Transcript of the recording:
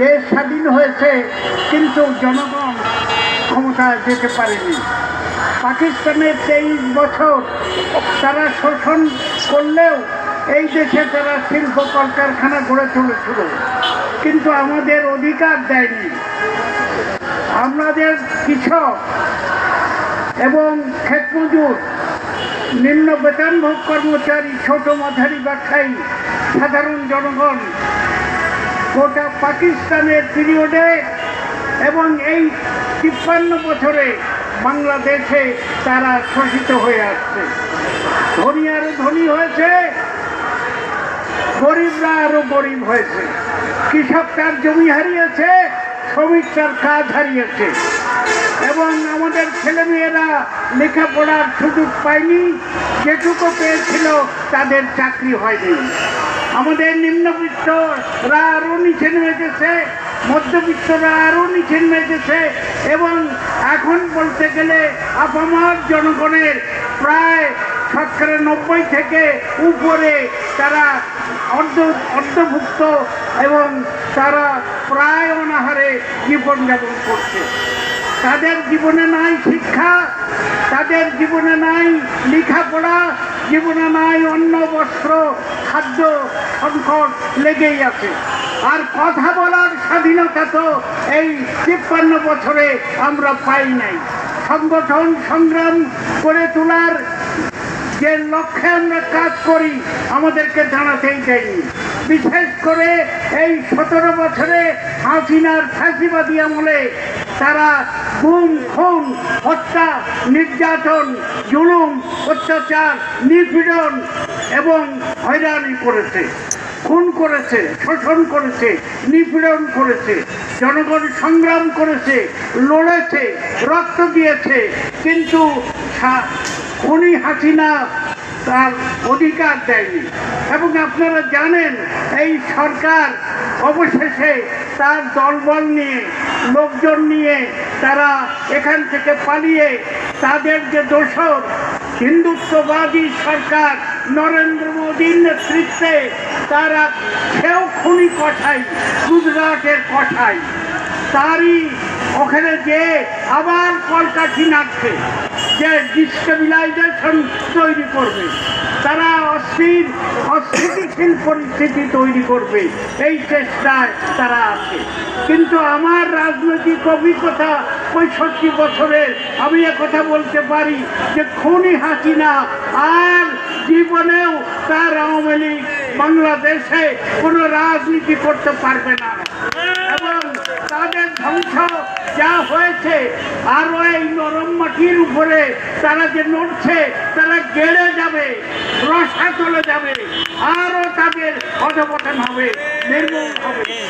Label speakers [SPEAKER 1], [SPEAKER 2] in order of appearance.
[SPEAKER 1] দেশ স্বাধীন হয়েছে, কিন্তু জনগণ ক্ষমতায় যেতে পারেনি। পাকিস্তানের তেইশ বছর তারা শোষণ করলেও এই দেশে তারা শিল্প কলকারখানা গড়ে তুলেছিল। কিন্তু আমাদের অধিকার দেয়নি। আমাদের কৃষক এবং ক্ষেতমজুর, নিম্ন বেতনভোগ কর্মচারী, ছোট মাঝারি ব্যবসায়ী, সাধারণ জনগণ গোটা পাকিস্তানের পিরিয়ডে এবং এই তিপ্পান্ন বছরে বাংলাদেশে তারা শোষিত হয়ে আসছে। ধনী আরও ধনী হয়েছে, গরিবরা আরও গরিব হয়েছে। কৃষক তার জমি হারিয়েছে, শ্রমিক তার কাজ হারিয়েছে। এবং আমাদের ছেলেমেয়েরা লেখাপড়ার সুযোগ পায়নি, যেটুকু পেয়েছিল তাদের চাকরি হয়নি। আমাদের নিম্নবিত্তরা আরও নিচে নেমে গেছে মধ্যবিত্তরা আরও নিচে নেমে গেছে এবং এখন বলতে গেলে আপামার জনগণের প্রায় শতকরা নব্বই থেকে উপরে তারা অর্ধ, অর্ধভুক্ত এবং তারা প্রায় অনাহারে জীবনযাপন করছে। তাদের জীবনে নাই শিক্ষা, তাদের জীবনে নাই লেখাপড়া, জীবনে নাই অন্ন সংকট লেগেই আছে। আর কথা বলার স্বাধীনতা তো এই তিপ্পান্ন বছরে আমরা পাই নাই। সংগঠন সংগ্রাম করে তোলার যে লক্ষ্যে আমরা কাজ করি, আমাদেরকে জানাতেই চাইনি বিশেষ করে এই সতেরো বছরে হাসিনার ফাঁসিবাদী আমলে তারা গুম, খুন, হত্যা, নির্যাতন, জুলুম, অত্যাচার, নিপীড়ন এবং হয়রানি করেছে। খুন করেছে, শোষণ করেছে, নিপীড়ন করেছে, জনগণ সংগ্রাম করেছে, লড়েছে, রক্ত দিয়েছে, কিন্তু খুনি হাসিনা তার অধিকার দেয়নি। এবং আপনারা জানেন, এই সরকার অবশেষে তার দলবল নিয়ে, লোকজন নিয়ে তারা এখান থেকে পালিয়ে তাদের যে দোষর হিন্দুত্ববাদী সরকার নরেন্দ্র মোদীর নেতৃত্বে তারা সেও খুনি কষাই গুজরাটের কষাই তারই ওখানে যে আবার কলকাঠি নাড়ছে যে ডিস্টেবিলাইজেশন তৈরি করবে, তারা অস্থির, অস্থিতিশীল পরিস্থিতি তৈরি করবে, এই চেষ্টায় তারা আছে। কিন্তু আমার রাজনৈতিক অভিজ্ঞতা পঁয়ষট্টি বছরের, আমি কথা বলতে পারি যে খুনি হাসিনা আর জীবনেও তার আওয়ামী লীগ বাংলাদেশে কোনো রাজনীতি করতে পারবে না। এবং তাদের ধ্বংস যা হয়েছে আরও এই নরম মাটির উপরে তারা যে নড়ছে, তারা গেড়ে যাবে রসা চলে যাবে আরও তাদের অধপতন হবে, নির্মূল হবে।